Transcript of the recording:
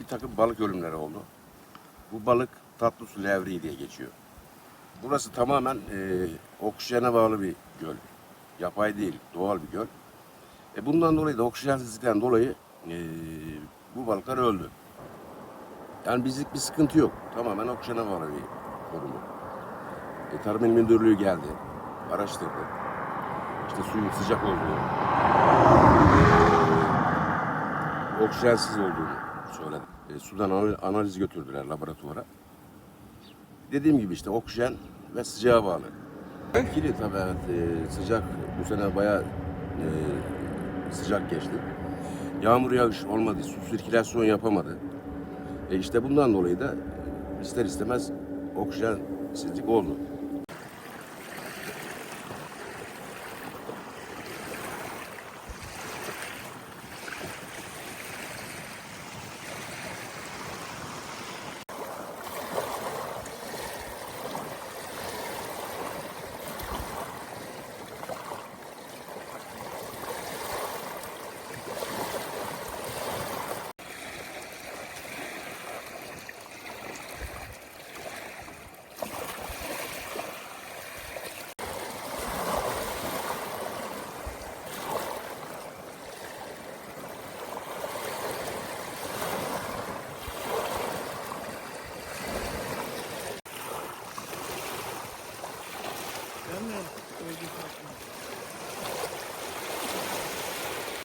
bir takım balık ölümleri oldu. Bu balık tatlı su levriği diye geçiyor. Burası tamamen e, oksijene bağlı bir göl. Yapay değil, doğal bir göl. E bundan dolayı da oksijensizlikten dolayı e, bu balıklar öldü. Yani bizlik bir sıkıntı yok. Tamamen oksijene bağlı bir durumu. E, Tarım İl Müdürlüğü geldi, araştırdı. İşte suyun sıcak olduğu, e, oksijensiz olduğunu söyledi. E, sudan anal- analiz götürdüler laboratuvara. Dediğim gibi işte oksijen ve sıcağa bağlı. Etkili tabii evet. E, sıcak bu sene bayağı e, sıcak geçti. Yağmur yağış olmadı, su sirkülasyon yapamadı. E işte bundan dolayı da ister istemez oksijensizlik oldu. Dann, wenn wir die Fahrt machen.